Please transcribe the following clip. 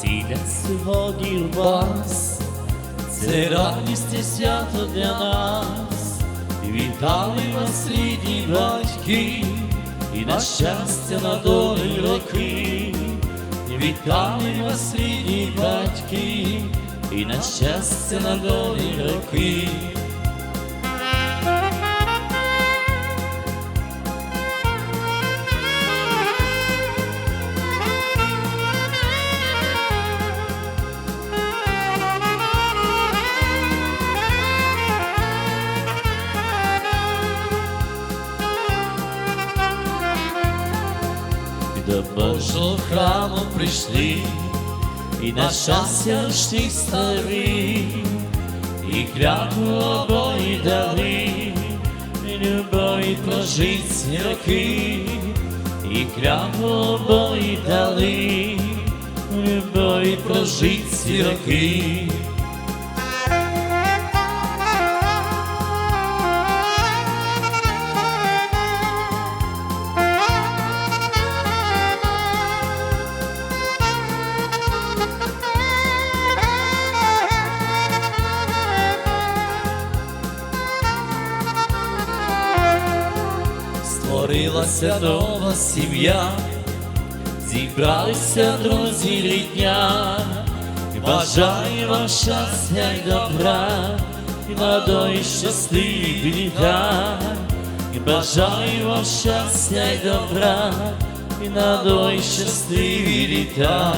весілля сьогодні у вас, це радість і свято для нас. Вітали вас, рідні батьки, і на щастя на долі роки. Вітали вас, рідні батьки, і на щастя на долі роки. До Божого храму прийшли, і на щастя всіх старі, і клятву обої дали, і любові прожить ці роки, і клятву обої дали, любові прожить роки. Створилася нова сім'я, зібралися друзі рідня, бажаю вам щастя й добра, і молодої щасливі літа, бажаю вам щастя й добра, і молодої щасливі літа.